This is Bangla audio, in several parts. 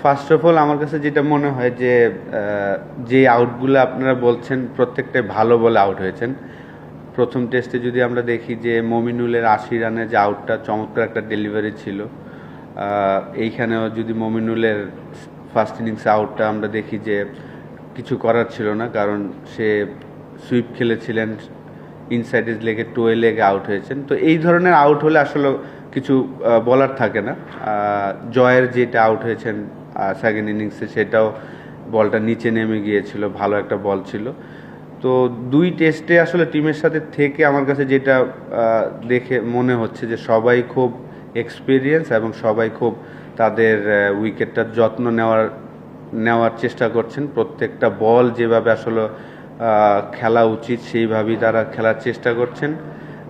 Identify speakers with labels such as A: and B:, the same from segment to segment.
A: ফার্স্ট অফ অল আমার কাছে যেটা মনে হয় যে যে আউটগুলো আপনারা বলছেন, প্রত্যেকটাই ভালো বলে আউট হয়েছেন। প্রথম টেস্টে যদি আমরা দেখি যে, মমিনুলের আশি রানে যে আউটটা চমৎকার একটা ডেলিভারি ছিল। এইখানেও যদি মমিনুলের ফার্স্ট ইনিংসে আউটটা আমরা দেখি যে, কিছু করার ছিল না, কারণ সে সুইপ খেলেছিলেন ইনসাইড লেগে টোয়ে লেগে আউট হয়েছেন। তো এই ধরনের আউট হলে আসলে কিছু বলার থাকে না। জয়ের যেটা আউট হয়েছেন সেকেন্ড ইনিংসে সেটাও বলটা নিচে নেমে গিয়েছিল, ভালো একটা বল ছিল। তো দুই টেস্টে আসলে টিমের সাথে থেকে আমার কাছে যেটা দেখে মনে হচ্ছে যে সবাই খুব এক্সপিরিয়েন্স এবং সবাই খুব তাদের উইকেটটার যত্ন নেওয়ার নেওয়ার চেষ্টা করছেন। প্রত্যেকটা বল যেভাবে আসলে খেলা উচিত, সেইভাবেই তারা খেলার চেষ্টা করছেন।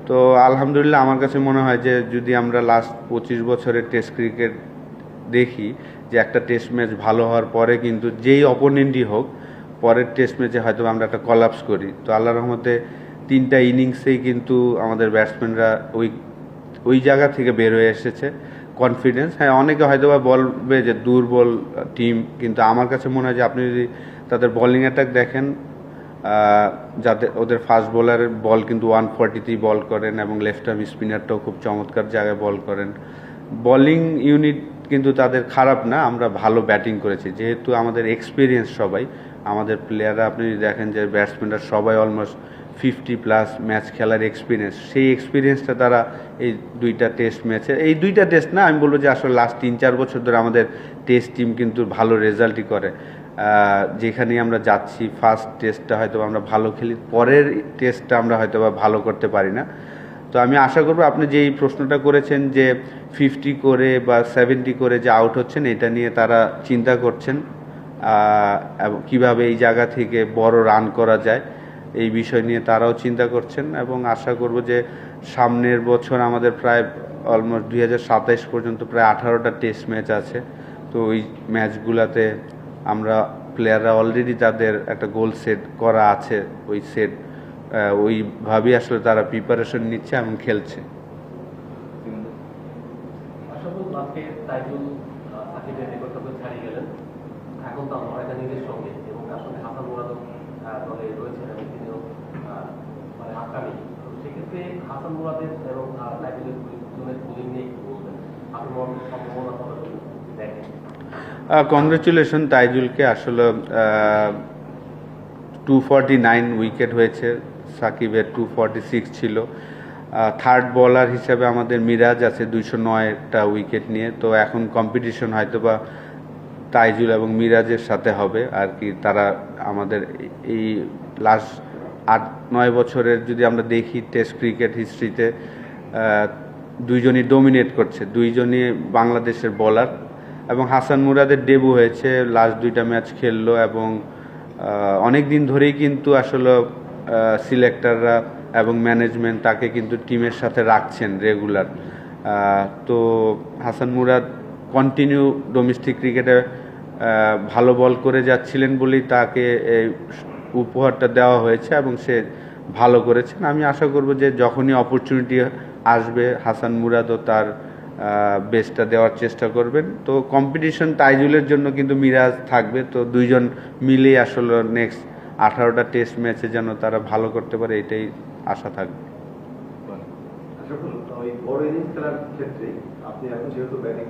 A: তো আলহামদুলিল্লাহ আমার কাছে মনে হয় যে যদি আমরা লাস্ট পঁচিশ বছরের টেস্ট ক্রিকেট দেখি, যে একটা টেস্ট ম্যাচ ভালো হওয়ার পরে কিন্তু যেই অপোনেন্টই হোক, পরের টেস্ট ম্যাচে হয়তো আমরা একটা কলাপস করি। তো আল্লাহ রহমতে তিনটা ইনিংসেই কিন্তু আমাদের ব্যাটসম্যানরা ওই ওই জায়গা থেকে বের হয়ে এসেছে। কনফিডেন্স হ্যাঁ অনেকে হয়তো বা বলবে যে দুর্বল টিম কিন্তু আমার কাছে মনে হয় যে আপনি যদি তাদের বোলিং অ্যাটাক দেখেন যাদের, ওদের ফাস্ট বোলারের বল কিন্তু ওয়ান ফর্টিতেই বল করেন এবং লেফট আর্ম স্পিনারটাও খুব চমৎকার জায়গায় বল করেন। বোলিং ইউনিট কিন্তু তাদের খারাপ না, আমরা ভালো ব্যাটিং করেছি। যেহেতু আমাদের এক্সপিরিয়েন্স সবাই, আমাদের প্লেয়াররা আপনি দেখেন যে ব্যাটসম্যানরা সবাই অলমোস্ট ফিফটি প্লাস ম্যাচ খেলার এক্সপিরিয়েন্স সেই এক্সপিরিয়েন্সটা তারা এই দুইটা টেস্ট ম্যাচে এই দুইটা টেস্ট না, আমি বলব যে আসলে লাস্ট তিন চার বছর ধরে আমাদের টেস্ট টিম কিন্তু ভালো রেজাল্টই করে। আহ, যেখানেই আমরা যাচ্ছি ফার্স্ট টেস্টটা হয়তো আমরা ভালো খেলি পরের টেস্টটা আমরা হয়তো বা ভালো করতে পারি না। তো আমি আশা করব আপনি যেই প্রশ্নটা করেছেন যে ফিফটি করে বা সেভেন্টি করে যে আউট হচ্ছেন এটা নিয়ে তারা চিন্তা করছেন কীভাবে এই জায়গা থেকে বড় রান করা যায় এই বিষয় নিয়ে তারাও চিন্তা করছেন এবং আশা করব যে সামনের বছর আমাদের প্রায় অলমোস্ট দুই পর্যন্ত প্রায় আঠারোটা টেস্ট ম্যাচ আছে। তো ওই ম্যাচগুলোতে আমরা প্লেয়াররা অলরেডি তাদের একটা গোল সেট করা আছে, ওই সেট ওইভাবেই আসলে তারা প্রিপারেশন নিচ্ছে এবং খেলছে।
B: এবং মানে নিয়ে বলবেন? আপনি সম্ভাবনা দেখেন?
A: কংগ্রেচুলেশন তাইজুলকে আসলে টু ফর্টি নাইন উইকেট হয়েছে, সাকিবের টু ফর্টি সিক্স ছিল থার্ড বলার হিসেবে আমাদের মিরাজ আছে দুইশো নয়টা উইকেট নিয়ে, তো এখন কম্পিটিশন হয়তো বা তাইজুল এবং মিরাজের সাথে হবে, আর কি তারা আমাদের এই লাস্ট আট নয় বছরের যদি আমরা দেখি টেস্ট ক্রিকেট হিস্ট্রিতে দুইজনই ডোমিনেট করছে, দুইজনই বাংলাদেশের বলার এবং হাসান মুরাদের ডেবু হয়েছে লাস্ট দুইটা ম্যাচ খেললো এবং অনেক দিন ধরেই কিন্তু আসলে সিলেক্টররা এবং ম্যানেজমেন্ট তাকে কিন্তু টিমের সাথে রাখছেন রেগুলার তো হাসান মুরাদ কন্টিনিউ ডোমেস্টিক ক্রিকেটে ভালো বল করে যাচ্ছিলেন বলেই তাকে এই উপহারটা দেওয়া হয়েছে এবং সে ভালো করেছেন। আমি আশা করব যে যখনই অপরচুনিটি আসবে, হাসান মুরাদও তার বেস্টটা দেওয়ার চেষ্টা করবেন। তো কম্পিটিশন তাইজুলের জন্য কিন্তু মিরাজ থাকবে। তো দুইজন মিলেই আসলে নেক্সট আঠারোটা টেস্ট ম্যাচে যেন তারা ভালো করতে পারে, এটাই আশা থাকবে।
C: ক্ষেত্রে আপনি যেহেতু ব্যাটিং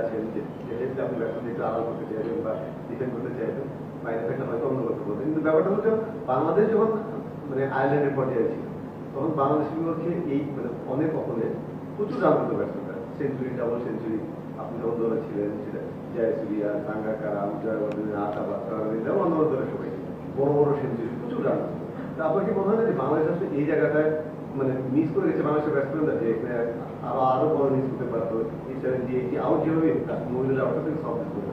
C: আছেন, যে সেক্ষেত্রে আপনি ব্যাটসম্যান একটু আড়াল করতে চাইবেন বা ডিফেন্ড করতে চাইবেন বাইরে থেকে হয়তো অন্য কথা বলবেন। কিন্তু ব্যাপারটা হচ্ছে, বাংলাদেশ যখন মানে বাংলাদেশের বিপক্ষে এই মানে অনেক প্রচুর রান করতে সেঞ্চুরি ডাবল সেঞ্চুরি। আপনি যখন দলে ছিলেন ছিলেন জয়সুরিয়া, সাঙ্গাকার জয়বর্ধন আতাবা সরাবিন্দা অন্য দলের সবাই। বড় বড় সেঞ্চুরি, প্রচুর রান। আপনার কি মনে হয় যে বাংলাদেশ আসলে এই জায়গাটায় মানে মিস করে গেছে বাংলাদেশের ব্যাটসম্যানরা যে এখানে আরও আরও বড় মিস করতে পারতো। এই সেভেন্টি এইটি আউট যেভাবে মহিলা আউটটা থেকে সব মিস করে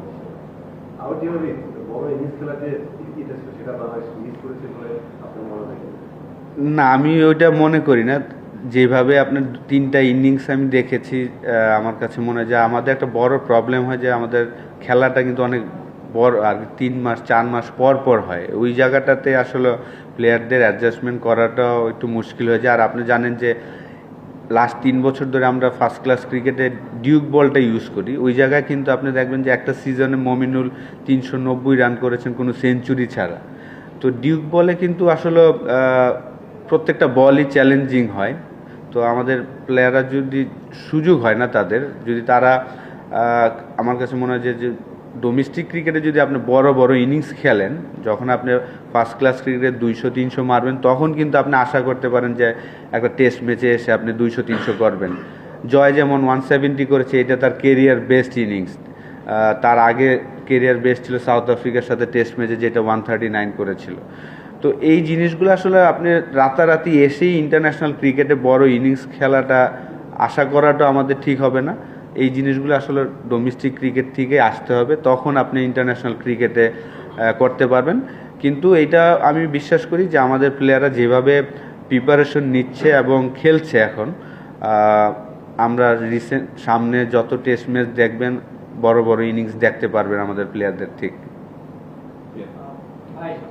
C: আউট যেভাবে বড় ইনিংস খেলা যে এটা সেটা বাংলাদেশ মিস করেছে বলে আপনার মনে হয়?
A: না, আমি ওইটা মনে করি না। যেভাবে আপনার তিনটা ইনিংস আমি দেখেছি আমার কাছে মনে হয় যে আমাদের একটা বড় প্রবলেম হয় যে আমাদের খেলাটা কিন্তু অনেক বড়, আর তিন মাস, চার মাস পর পর হয়। ওই জায়গাটাতে আসলে প্লেয়ারদের অ্যাডজাস্টমেন্ট করাটাও একটু মুশকিল হয়ে যায়। আর আপনি জানেন যে লাস্ট তিন বছর ধরে আমরা ফার্স্ট ক্লাস ক্রিকেটে ডিউক বলটা ইউজ করি। ওই জায়গায় কিন্তু আপনি দেখবেন যে একটা সিজনে মমিনুল তিনশো নব্বই রান করেছেন কোনো সেঞ্চুরি ছাড়া। তো ডিউক বলে কিন্তু আসলে প্রত্যেকটা বলই চ্যালেঞ্জিং হয়। তো আমাদের প্লেয়াররা যদি সুযোগ হয় না তাদের, যদি তারা আমার কাছে মনে হয় যে ডোমেস্টিক ক্রিকেটে যদি আপনি বড় বড় ইনিংস খেলেন, যখন আপনি ফার্স্ট ক্লাস ক্রিকেটে দুইশো, তিনশো মারবেন, তখন কিন্তু আপনি আশা করতে পারেন যে, একটা টেস্ট ম্যাচে এসে আপনি দুইশো, তিনশো করবেন। জয় যেমন ওয়ান সেভেন্টি করেছে, এটা তার কেরিয়ার বেস্ট ইনিংস তার আগে কেরিয়ার বেস্ট ছিল সাউথ আফ্রিকার সাথে টেস্ট ম্যাচে যেটা ওয়ান থার্টি নাইন করেছিল। তো এই জিনিসগুলো আসলে আপনি রাতারাতি এসেই ইন্টারন্যাশনাল ক্রিকেটে বড় ইনিংস খেলাটা আশা করাটা আমাদের ঠিক হবে না। এই জিনিসগুলো আসলে ডোমেস্টিক ক্রিকেট থেকে আসতে হবে তখন আপনি ইন্টারন্যাশনাল ক্রিকেটে করতে পারবেন। কিন্তু এটা আমি বিশ্বাস করি যে আমাদের প্লেয়াররা যেভাবে প্রিপারেশন নিচ্ছে এবং খেলছে এখন আমরা রিসেন্ট সামনে যত টেস্ট ম্যাচ দেখবেন বড় বড় ইনিংস দেখতে পারবেন আমাদের প্লেয়ারদের থেকে
D: আহ, মুশফিক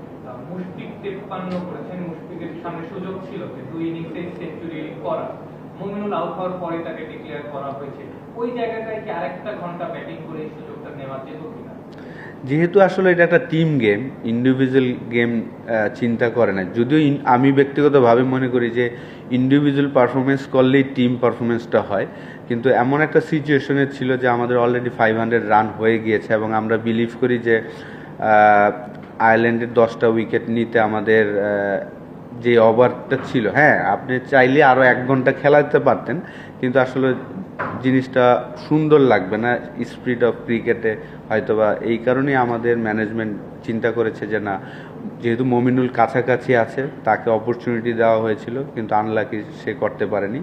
D: তেপ্পান্ন করেছেন মুশফিকের সামনে সুযোগ ছিল যে দুই ইনিংসে সেঞ্চুরি করা। মুমিনুল আউট হওয়ার পরে তাকে ডিক্লেয়ার করা হয়েছে। ওই জায়গাটায় কি আরেকটা ঘণ্টা ব্যাটিং করে এই সুযোগটা নেওয়া যেত কিনা
A: যেহেতু আসলে এটা একটা টিম গেম ইন্ডিভিজুয়াল গেম চিন্তা করে না। যদিও আমি ব্যক্তিগতভাবে মনে করি যে ইন্ডিভিজুয়াল পারফরমেন্স করলেই টিম পারফরমেন্সটা হয়। কিন্তু এমন একটা সিচুয়েশনে ছিল যে আমাদের অলরেডি ফাইভ হান্ড্রেড রান হয়ে গিয়েছে এবং আমরা বিলিভ করি যে আয়ারল্যান্ডের দশটা উইকেট নিতে আমাদের যে ওভারটা ছিল। হ্যাঁ আপনি চাইলে আরও এক ঘণ্টা খেলা দিতে পারতেন, কিন্তু আসলে জিনিসটা সুন্দর লাগবে না। স্পিড অফ ক্রিকেটে হয়তোবা এই কারণেই আমাদের ম্যানেজমেন্ট চিন্তা করেছে যে, না, যেহেতু মমিনুল কাছাকাছি আছে, তাকে অপরচুনিটি দেওয়া হয়েছিল, কিন্তু আনলাকি সে করতে পারেনি।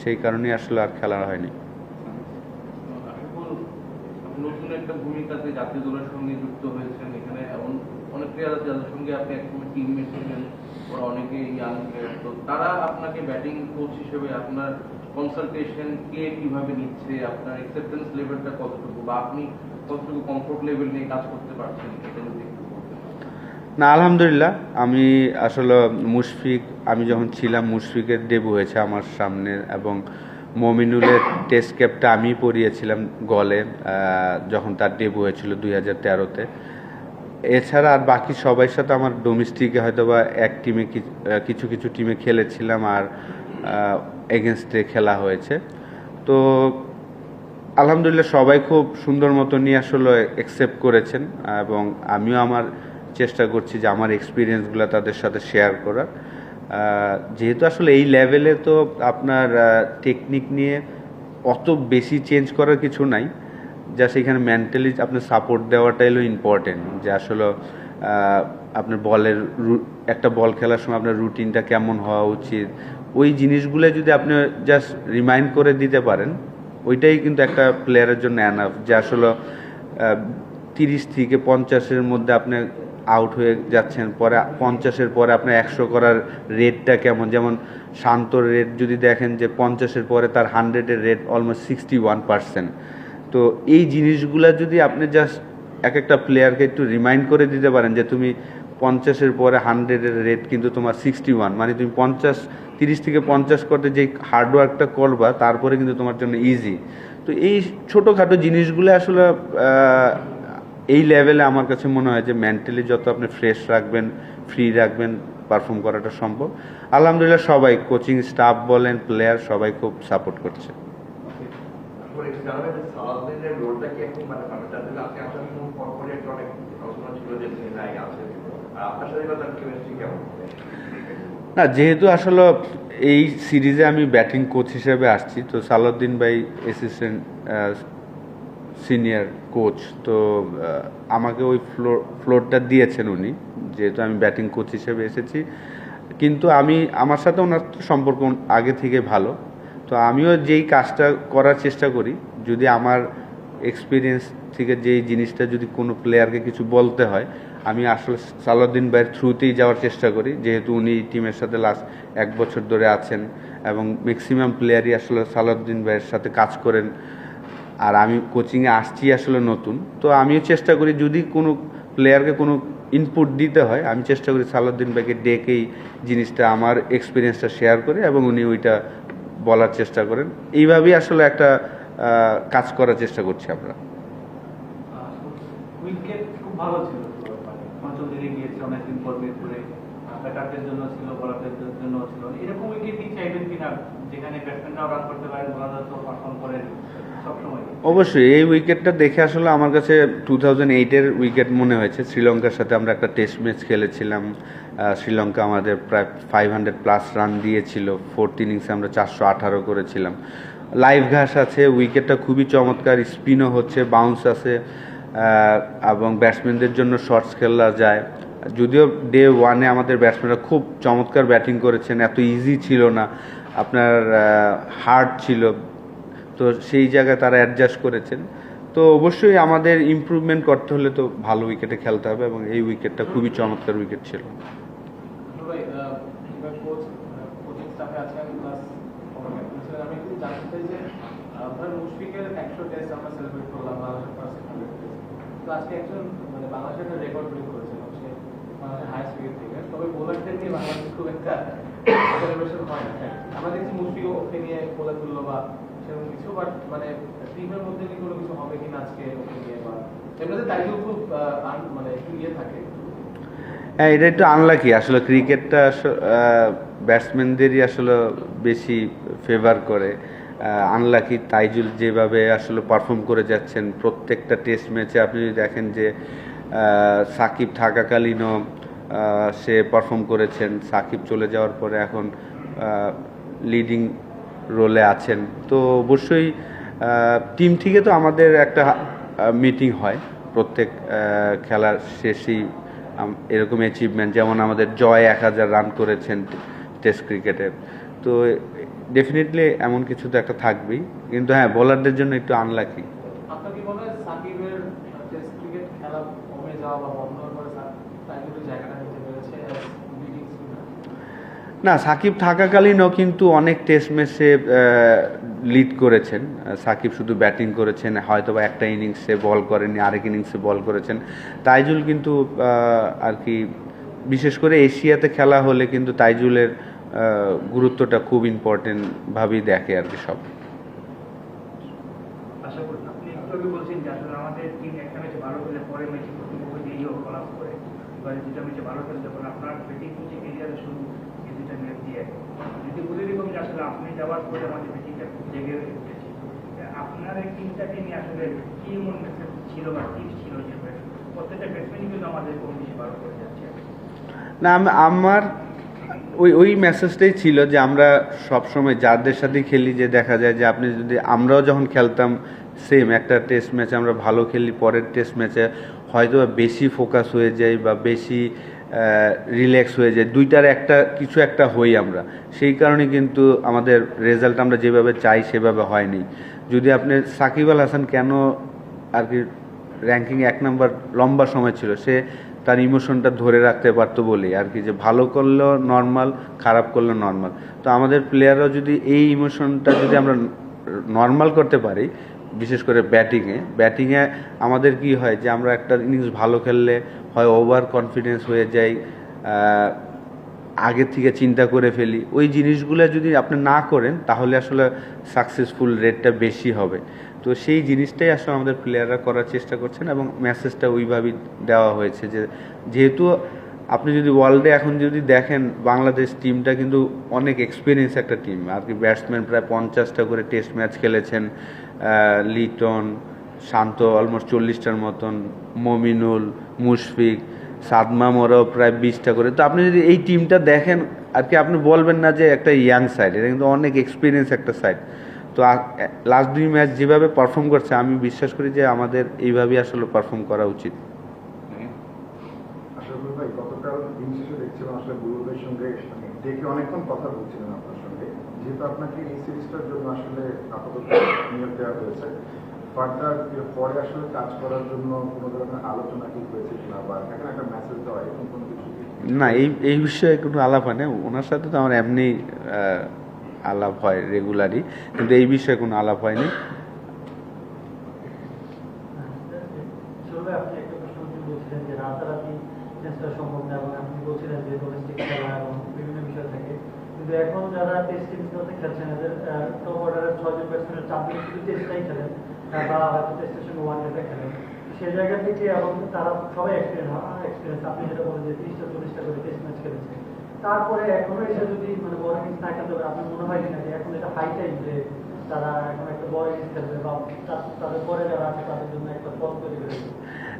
A: সেই কারণেই আসলে আর খেলা হয়নি।
E: নতুন একটা ভূমিকাতে জাতীয় দলের সঙ্গে যুক্ত হয়েছেন যাদের সঙ্গে আপনি ছিলেন, ওরা অনেকে ইয়াং প্লেয়ার তো তারা আপনাকে ব্যাটিং কোচ হিসেবে আপনার কনসালটেশন কে কীভাবে নিচ্ছে, আপনার অ্যাকসেপ্টেন্স লেভেলটা কতটুকু বা আপনি কতটুকু কমফোর্ট লেভেল নিয়ে কাজ করতে পারছেন, এটা যদি
A: না, আলহামদুলিল্লাহ। আমি আসলে মুশফিক, আমি যখন ছিলাম, মুশফিকের ডেবু হয়েছে আমার সামনে এবং মমিনুলের টেস্ট ক্যাপটা আমি পরিয়েছিলাম গলে যখন তার ডেবু হয়েছিল দুই হাজার তেরোতে। এছাড়া আর বাকি সবার সাথে আমার ডোমেস্টিকে হয়তো বা এক টিমে কিছু কিছু টিমে খেলেছিলাম আর এগেনস্টে খেলা হয়েছে। তো আলহামদুলিল্লাহ সবাই খুব সুন্দর মতো নিয়ে আসলে অ্যাকসেপ্ট করেছেন, এবং আমিও আমার চেষ্টা করছি যে আমার এক্সপিরিয়েন্সগুলো তাদের সাথে শেয়ার করার। যেহেতু আসলে এই লেভেলে তো আপনার টেকনিক নিয়ে অত বেশি চেঞ্জ করার কিছু নাই। যা সেখানে মেন্টালি আপনার সাপোর্ট দেওয়াটাই হলো ইম্পর্টেন্ট যে আসলে আপনার বলের একটা বল খেলার সময় আপনার রুটিনটা কেমন হওয়া উচিত। ওই জিনিসগুলো যদি আপনি জাস্ট রিমাইন্ড করে দিতে পারেন, ওইটাই কিন্তু একটা প্লেয়ারের জন্য অ্যানাফ যে আসলে তিরিশ থেকে পঞ্চাশের মধ্যে আপনি আউট হয়ে যাচ্ছেন, পরে পঞ্চাশের পরে আপনার একশো করার রেটটা কেমন? যেমন শান্তর রেট যদি দেখেন যে পঞ্চাশের পরে তার হান্ড্রেডের rate almost sixty one percent তো এই জিনিসগুলা যদি আপনি জাস্ট এক একটা প্লেয়ারকে একটু রিমাইন্ড করে দিতে পারেন যে তুমি পঞ্চাশের পরে হান্ড্রেডের রেট কিন্তু তোমার সিক্সটি ওয়ান মানে তুমি পঞ্চাশ, তিরিশ থেকে পঞ্চাশ করতে যে হার্ডওয়ার্কটা করবা, তারপরে কিন্তু তোমার জন্য ইজি তো এই ছোটোখাটো জিনিসগুলো আসলে এই লেভেলে আমার কাছে মনে হয় যে মেন্টালি যত আপনি ফ্রেশ রাখবেন ফ্রি রাখবেন পারফর্ম করাটা সম্ভব। আলহামদুলিল্লাহ সবাই কোচিং স্টাফ বলেন প্লেয়ার সবাই খুব সাপোর্ট করছে।
C: জানাবেন রোলটা কি এখন মানে চাই, আপনি অনেক ছিল যে তিনি নাই আছে? আর আপনার সাথে কেমিস্ট্রি কেমন?
A: না যেহেতু আসলে এই সিরিজে আমি ব্যাটিং কোচ হিসেবে আসছি তো সালাউদ্দিন ভাই অ্যাসিস্ট্যান্ট সিনিয়র কোচ তো আমাকে ওই ফ্লোর ফ্লোরটা দিয়েছেন উনি যেহেতু আমি ব্যাটিং কোচ হিসেবে এসেছি। কিন্তু আমি আমার সাথে ওনার সম্পর্ক আগে থেকে ভালো। তো আমিও যেই কাজটা করার চেষ্টা করি, যদি আমার এক্সপিরিয়েন্স থেকে যেই জিনিসটা যদি কোনো প্লেয়ারকে কিছু বলতে হয়, আমি আসলে সালাউদ্দিন ভাইয়ের থ্রুতেই যাওয়ার চেষ্টা করি। যেহেতু উনি টিমের সাথে লাস্ট এক বছর ধরে আছেন এবং ম্যাক্সিমাম প্লেয়ারই আসলে সালাউদ্দিন ভাইয়ের সাথে কাজ করেন। আর আমি কোচিংয়ে আসছি আসলে নতুন। তো আমিও চেষ্টা করি যদি কোনো প্লেয়ারকে কোনো ইনপুট দিতে হয়, আমি চেষ্টা করি সালাউদ্দিন ভাইকে ডেকেই জিনিসটা, আমার এক্সপিরিয়েন্সটা শেয়ার করে এবং উনি ওইটা বলার চেষ্টা করেন। এইভাবেই আসলে একটা কাজ করার চেষ্টা করছি আমরা।
F: উইকেট খুব ভালো ছিল। দিনে গিয়েছে, অনেকদিন পর মিরপুরে। ব্যাটারদের জন্য ছিল, বলারদের জন্য ছিল। এরকম উইকেটই চাইবেন কিনা যেখানে ব্যাটসম্যানরাও রান করতে পারেন বোলাররা তো পারফর্ম করেন
A: অবশ্যই, এই উইকেটটা দেখে আসলে আমার কাছে টু থাউজেন্ড এইটের উইকেট মনে হয়েছে। শ্রীলঙ্কার সাথে আমরা একটা টেস্ট ম্যাচ খেলেছিলাম। শ্রীলঙ্কা আমাদের প্রায় ফাইভ হান্ড্রেড প্লাস রান দিয়েছিল। ফোর্থ ইনিংসে আমরা চারশো আঠারো করেছিলাম। লাইভ ঘাস আছে, উইকেটটা খুবই চমৎকার স্পিনও হচ্ছে বাউন্স আছে এবং ব্যাটসম্যানদের জন্য শর্টস খেলা যায়। যদিও ডে ওয়ানে আমাদের ব্যাটসম্যানরা খুব চমৎকার ব্যাটিং করেছেন, এত ইজি ছিল না, আপনার হার্ড ছিল। তো সেই জায়গায় তারা অ্যাডজাস্ট করেছেন। তো অবশ্যই আমাদের ইমপ্রুভমেন্ট করতে হলে তো ভালো উইকেটে খেলতে হবে এবং এই উইকেটটা খুবই চমৎকার উইকেট ছিল।
G: ভাই তবে বোলারদের নিয়ে খুব একটা সেলিব্রেশন হয় না। আমরা দেখছি ওকে নিয়ে তুললো বা সেরকম কিছু বাট মানে টিমের মধ্যে কি কোনো কিছু হবে কিনা আজকে ওকে নিয়ে বা এমনিতে তাইকেও খুব মানে একটু ইয়ে থাকে।
A: হ্যাঁ এটা একটু আনলাকি আসলে ক্রিকেটটা ব্যাটসম্যানদেরই আসলে বেশি ফেভার করে। আনলাকি তাইজুল যেভাবে আসলে পারফর্ম করে যাচ্ছেন, প্রত্যেকটা টেস্ট ম্যাচে আপনি দেখেন যে সাকিব থাকাকালীনও সে পারফর্ম করেছেন। সাকিব চলে যাওয়ার পরে এখন লিডিং রোলে আছেন। তো অবশ্যই টিম থেকে তো আমাদের একটা মিটিং হয়। প্রত্যেক খেলার শেষেই এরকম অ্যাচিভমেন্ট যেমন আমাদের জয় এক হাজার রান করেছেন টেস্ট ক্রিকেটে তো ডেফিনেটলি এমন কিছু তো একটা থাকবেই। কিন্তু হ্যাঁ বোলারদের জন্য একটু আনলাকি
G: আপনার কি মনে হয় সাকিবের টেস্ট ক্রিকেট খেলা কমে যাওয়া বা বন্ধ হওয়ার পরে সা- তাইজুলের জায়গাটা নিতে পেরেছে লিডিং স্পিনার
A: না, সাকিব থাকাকালীনও কিন্তু অনেক টেস্ট ম্যাচে লিড করেছেন। সাকিব শুধু ব্যাটিং করেছেন হয়তো বা একটা ইনিংসে বল করেনি আরেক ইনিংসে বল করেছেন। তাইজুল কিন্তু আর কি, বিশেষ করে এশিয়াতে খেলা হলে কিন্তু তাইজুলের গুরুত্বটা খুব ইম্পর্টেন্টভাবেই দেখে আর কি সব
H: আশা করি আপনি একটু আগে বলছেন যে আসলে আমাদের টিম একটা ম্যাচে ভালো খেলে পরে ম্যাচে প্রতিপক্ষ দিয়েও কলাপ করে বা দুটা ম্যাচে ভালো খেলে যখন আপনার ব্যাটিং কোচে কেরিয়ারে শুরু এই দুটা ম্যাচ দিয়ে যদি বলে এরকম যে আসলে আপনি যাওয়ার পরে আমাদের ব্যাটিংটা খুব জেগে উঠেছে আপনার এই টিমটাকে নিয়ে আসলে কি এমন মেসেজ ছিল বা টিপস ছিল প্রত্যেকটা ব্যাটসম্যানই কিন্তু আমাদের কম বেশি ভালো করে যাচ্ছে।
A: না, আম- আমার ওই ওই মেসেজটাই ছিল যে আমরা সব সময় যাদের সাথে খেলি যে দেখা যায় যে আপনি যদি আমরাও যখন খেলতাম সেম একটা টেস্ট ম্যাচে আমরা ভালো খেলি, পরের টেস্ট ম্যাচে হয়তো বেশি ফোকাস হয়ে যায় বা বেশি রিল্যাক্স হয়ে যায় দুইটার একটা, কিছু একটা হই আমরা। সেই কারণে কিন্তু আমাদের রেজাল্ট আমরা যেভাবে চাই সেভাবে হয়নি। যদি আপনি সাকিব আল হাসান কেন আর কি র্যাঙ্কিং এক নাম্বার লম্বা সময় ছিল, সে তার ইমোশনটা ধরে রাখতে পারতো বলেই। আর কি যে ভালো করলেও নর্মাল খারাপ করলেও নর্মাল তো আমাদের প্লেয়াররাও যদি এই ইমোশনটা যদি আমরা নর্মাল করতে পারি, বিশেষ করে ব্যাটিংয়ে ব্যাটিংয়ে আমাদের কি হয় যে আমরা একটা ইনিংস ভালো খেললে হয় ওভার কনফিডেন্স হয়ে যাই আগে থেকে চিন্তা করে ফেলি। ওই জিনিসগুলো যদি আপনি না করেন, তাহলে আসলে সাকসেসফুল রেটটা বেশি হবে। তো সেই জিনিসটাই আসলে আমাদের প্লেয়াররা করার চেষ্টা করছেন এবং মেসেজটা ওইভাবেই দেওয়া হয়েছে যে যেহেতু আপনি যদি ওয়ার্ল্ডে এখন যদি দেখেন বাংলাদেশ টিমটা কিন্তু অনেক এক্সপিরিয়েন্স একটা টিম আর কি ব্যাটসম্যান প্রায় পঞ্চাশটা করে টেস্ট ম্যাচ খেলেছেন লিটন, শান্ত অলমোস্ট চল্লিশটার মতন, মমিনুল, মুশফিক সাদমা মোরাও প্রায় বিশটা করে। তো আপনি যদি এই টিমটা দেখেন, আর কি আপনি বলবেন না যে একটা ইয়াং সাইড এটা কিন্তু অনেক এক্সপিরিয়েন্স একটা সাইড তো লাস্ট দুই ম্যাচ যেভাবে পারফর্ম করছে আমি বিশ্বাস করি যে আমাদের এইভাবেই আসলে পারফর্ম করা উচিত।
I: গুরুদের সঙ্গে মানে আপনাকে এই সিরিজটার জন্য আসলে আপাতত নিয়োগ দেওয়া হয়েছে ফার্দার পরে আসলে কাজ করার জন্য কোনো ধরনের আলোচনা কি হয়েছে কিনা বা এখানে একটা মেসেজ দেওয়া এরকম কোনো কিছু
A: না এই এই বিষয়ে কোনো আলাপ হয় না ওনার সাথে তো আমার এমনি আলাপ হয় রেগুলারই কিন্তু এই বিষয়ে কোনো আলাপ হয়নি।
J: এখন সেই জায়গা থেকে এবং তারা সবাই এক্সপিরিয়েন্স এক্সপিরিয়েন্স আপনি যেটা বলেন যে তিরিশটা, চল্লিশটা করে টেস্ট ম্যাচ খেলেছে তারপরে এসে যদি মানে বড় ইনিংস না খেলতে পারে, আপনার মনে হয় কিনা যে এখন এটা হাই টাইম যে তারা এখন একটা বড় ইনিংস খেলবে বা তাদের পরে যারা আছে তাদের জন্য একটা পথ তৈরি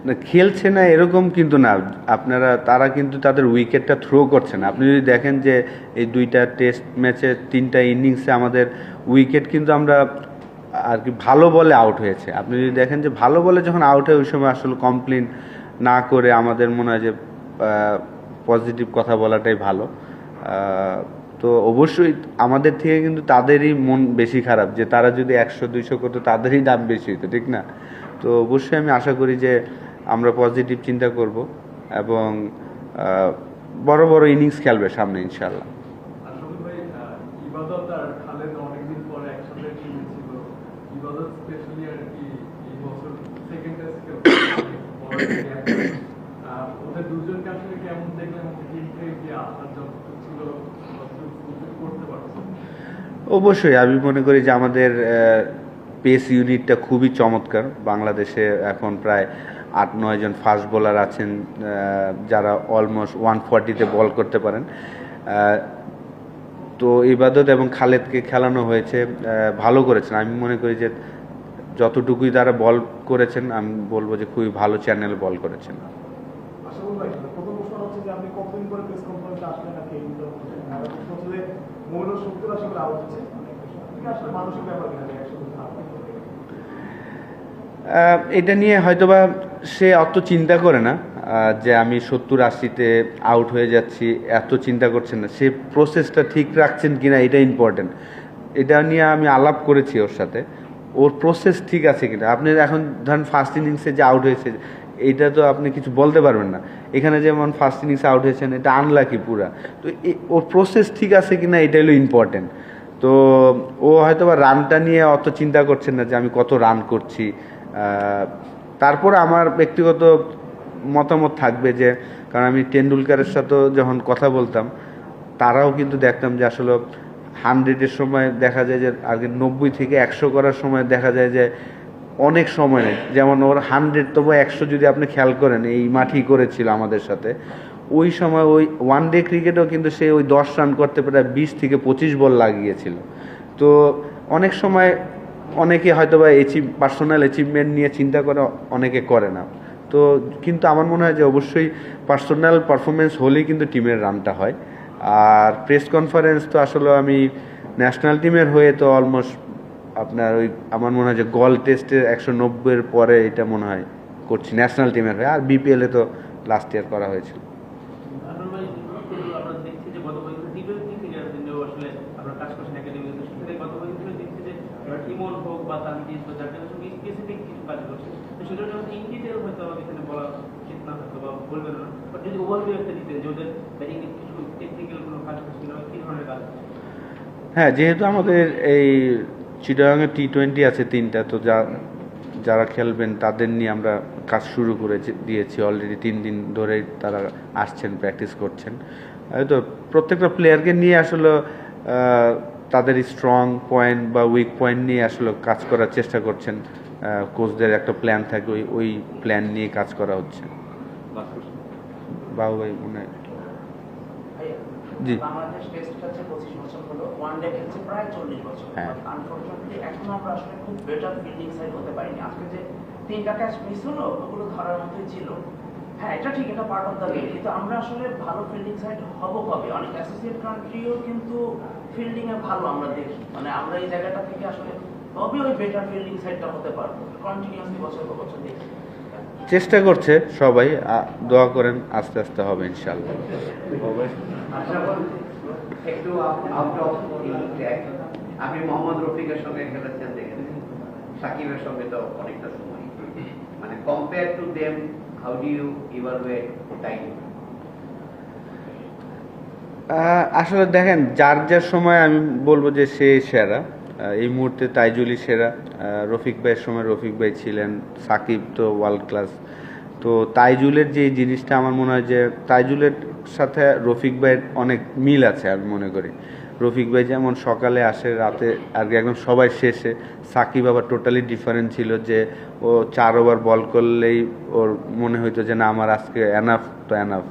A: না, খেলছে না এরকম কিন্তু না। আপনারা, তারা কিন্তু তাদের উইকেটটা থ্রো করছে না। আপনি যদি দেখেন যে এই দুইটা টেস্ট ম্যাচে তিনটা ইনিংসে আমাদের উইকেট কিন্তু আমরা আর কি ভালো বলে আউট হয়েছে। আপনি যদি দেখেন যে ভালো বলে যখন আউট হয়, ওই সময় আসলে কমপ্লেন না করে আমাদের মনে হয় যে পজিটিভ কথা বলাটাই ভালো। তো অবশ্যই আমাদের থেকে কিন্তু তাদেরই মন বেশি খারাপ, যে তারা যদি একশো, দুইশো করতো তাদেরই দাম বেশি হতো ঠিক না? তো অবশ্যই আমি আশা করি যে আমরা পজিটিভ চিন্তা করব এবং বড় বড় ইনিংস খেলবে সামনে ইনশাল্লাহ
G: আহ, ইবাদত আর খালেদ অনেকদিন পরে একসাথে টিমে ছিল ইবাদত স্পেশালি আর কি এই বছর সেকেন্ড টেস্টে ওদের দুজনকে আসলে কেমন দেখলাম টিম থেকে কি আসার যতটুকু ছিল ততটুকু করতে পারছে
A: অবশ্যই, আমি মনে করি যে আমাদের পেস ইউনিটটা খুবই চমৎকার। বাংলাদেশে এখন প্রায় আট, নয় জন ফাস্ট বোলার আছেন যারা অলমোস্ট ওয়ান ফর্টিতে বল করতে পারেন। তো ইবাদত এবং খালেদকে খেলানো হয়েছে ভালো করেছেন। আমি মনে করি যে যতটুকুই তারা বল করেছেন, আমি বলব যে খুবই ভালো চ্যানেল বল করেছেন
C: আশাবুল ভাই প্রথম প্রশ্ন হচ্ছে যে আপনি কতদিন পরে প্রেস কনফারেন্সে আসলেন নাকি এই মুহূর্তে বলছেন আর প্রশ্ন হচ্ছে আউট হচ্ছে এটা আসলে মানুষের ব্যাপার
A: এটা নিয়ে হয়তোবা সে অত চিন্তা করে না যে আমি সত্তর আশিতে আউট হয়ে যাচ্ছি, এত চিন্তা করছেন না। সে প্রসেসটা ঠিক রাখছেন কিনা, এটা ইম্পর্টেন্ট এটা নিয়ে আমি আলাপ করেছি ওর সাথে। ওর প্রসেস ঠিক আছে কিনা? আপনি এখন ধরেন ফার্স্ট ইনিংসে যে আউট হয়েছে এটা তো আপনি কিছু বলতে পারবেন না। এখানে যেমন ফার্স্ট ইনিংসে আউট হয়েছেন, এটা আনলাকি পুরা। তো ওর প্রসেস ঠিক আছে কি না এটা হলো ইম্পর্টেন্ট তো ও হয়তো বা রানটা নিয়ে অত চিন্তা করছেন না যে আমি কত রান করছি। তারপর আমার ব্যক্তিগত মতামত থাকবে যে, কারণ আমি টেন্ডুলকারের সাথেও যখন কথা বলতাম, তারাও কিন্তু দেখতাম যে আসলে হান্ড্রেডের সময় দেখা যায় যে আগে নব্বই থেকে একশো করার সময় দেখা যায় যে অনেক সময় নেই। যেমন ওর হান্ড্রেড তবু একশো যদি আপনি খেয়াল করেন, এই মাঠই করেছিল আমাদের সাথে। ওই সময় ওই ওয়ান ডে ক্রিকেটেও কিন্তু সে ওই দশ রান করতে প্রায় বিশ থেকে পঁচিশ বল লাগিয়েছিল। তো অনেক সময় অনেকে হয়তো বা এচিভ পার্সোনাল অ্যাচিভমেন্ট নিয়ে চিন্তা করে, অনেকে করে না। তো কিন্তু আমার মনে হয় যে অবশ্যই পার্সোনাল পারফরমেন্স হলেই কিন্তু টিমের রানটা হয়। আর প্রেস কনফারেন্স তো আসলে আমি ন্যাশনাল টিমের হয়ে তো অলমোস্ট আপনার ওই আমার মনে হয় যে গল টেস্টে একশো নব্বইয়ের পরে এটা মনে হয় করছি ন্যাশনাল টিমের হয়ে। আর বিপিএলে তো লাস্ট ইয়ার করা হয়েছিল। হ্যাঁ যেহেতু আমাদের এই চিটাগাংয়ে টি টোয়েন্টি আছে তিনটা তো যা যারা খেলবেন তাদের নিয়ে আমরা কাজ শুরু করে দিয়েছি অলরেডি তিন দিন ধরেই তারা আসছেন প্র্যাকটিস করছেন। তো প্রত্যেকটা প্লেয়ারকে নিয়ে আসলে তাদের স্ট্রং পয়েন্ট বা উইক পয়েন্ট নিয়ে আসলে কাজ করার চেষ্টা করছেন। কোচদের একটা প্ল্যান থাকে ওই ওই প্ল্যান নিয়ে কাজ করা হচ্ছে। বাবু ভাই মনে হয় জি।
K: বাংলাদেশ টেস্ট খেলছে পঁচিশ বছর হলো ওয়ান ডে খেলছে প্রায় চল্লিশ বছর।
A: হ্যাঁ।
K: আনফর্চুনেটলি এখন আমরা আসলে খুব বেটার ফিল্ডিং সাইড হতে পারিনি। আজকে যে তিনটা ক্যাচ মিস হলো ওগুলো ধরার মতোই ছিল। হ্যাঁ এটা ঠিক এটা পার্ট অফ দ্য গেম কিন্তু আমরা আসলে ভালো ফিল্ডিং সাইড হব কবে? অনেক অ্যাসোসিয়েট কান্ট্রিও কিন্তু ফিল্ডিং এ ভালো আমরা দেখি। মানে আমরা এই জায়গাটা থেকে আসলে কবে ওই বেটার ফিল্ডিং সাইডটা হতে পারব। কন্টিনিউয়াসলি বছর বছর দেখি।
A: চেষ্টা করছে সবাই দোয়া করেন আস্তে আস্তে হবে ইনশাল্লাহ
L: একটু আউট অফ ট্র্যাক আপনি মোহাম্মদ রফিকের সঙ্গে খেলেছেন দেখেছেন সাকিবের সঙ্গে তো অনেকটা সময়। মানে compare to them how do you evaluate time
A: আসলে দেখেন যার যার সময় আমি বলব যে সে সেরা। এই মুহূর্তে তাইজুলি সেরা রফিক ভাইয়ের সময় রফিক ভাই ছিলেন, সাকিব তো ওয়ার্ল্ড ক্লাস তো তাইজুলের যে জিনিসটা আমার মনে হয় যে, তাইজুলের সাথে রফিক ভাইয়ের অনেক মিল আছে আমি মনে করি। রফিক ভাই যেমন সকালে আসে, রাতে আর একদম সবাই শেষে, সাকিব আবার টোটালি ডিফারেন্ট ছিল যে, ও চার ওভার বল করলেই ওর মনে হইতো যে, না, আমার আজকে এনাফ তো এনাফ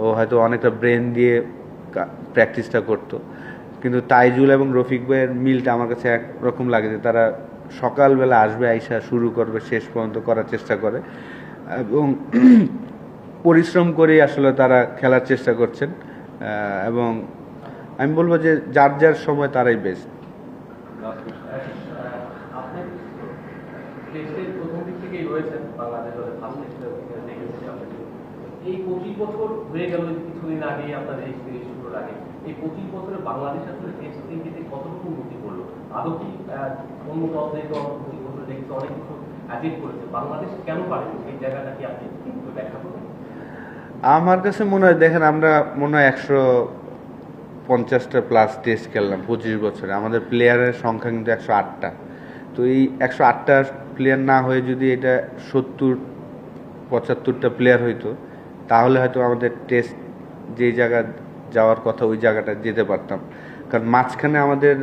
A: ও হয়তো অনেকটা ব্রেন দিয়ে প্র্যাকটিসটা করতো। কিন্তু তাইজুল এবং রফিক ভাইয়ের মিলটা আমার কাছে একরকম লাগে যে তারা সকালবেলা আসবে, আইসা শুরু করবে, শেষ পর্যন্ত করার চেষ্টা করে। এবং পরিশ্রম করেই আসলে তারা খেলার চেষ্টা করছেন। এবং আমি বলব যে যার যার সময় তারাই বেস্ট
B: এই বছর হয়ে গেল কিছুদিন আগে আপনার এই পঁচিশ বছরে বাংলাদেশ আসলে টেস্ট ক্রিকেটে কতটুকু উন্নতি করল? আদৌ কি অন্য দল থেকে অন্য পঁচিশ বছর দেখতে অনেক কিছু অ্যাচিভ করেছে? বাংলাদেশ কেন পারে এই জায়গাটা কি আপনি ব্যাখ্যা করবেন?
A: আমার কাছে মনে হয়, দেখেন আমরা মনে হয় একশো পঞ্চাশটা প্লাস টেস্ট খেললাম পঁচিশ বছরে। আমাদের প্লেয়ারের সংখ্যা কিন্তু একশো আটটা। তো এই একশো আটটা প্লেয়ার না হয়ে যদি এটা সত্তর, পঁচাত্তরটা প্লেয়ার হইতো, তাহলে হয়তো আমাদের টেস্ট যেই জায়গা যাওয়ার কথা ওই জায়গাটা যেতে পারতাম। কারণ মাঝখানে আমাদের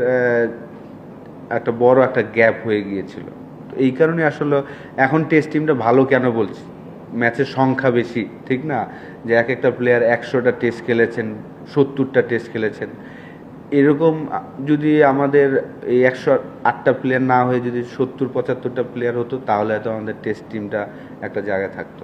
A: একটা বড় একটা গ্যাপ হয়ে গিয়েছিল। তো এই কারণে আসলে এখন টেস্ট টিমটা ভালো কেন বলছি? ম্যাচের সংখ্যা বেশি, ঠিক না? যে এক একটা প্লেয়ার একশোটা টেস্ট খেলেছেন, সত্তরটা টেস্ট খেলেছেন। এরকম যদি আমাদের এই একশো আটটা প্লেয়ার না হয়ে যদি সত্তর, পঁচাত্তরটা প্লেয়ার হতো, তাহলে হয়তো আমাদের টেস্ট টিমটা একটা জায়গায় থাকতো।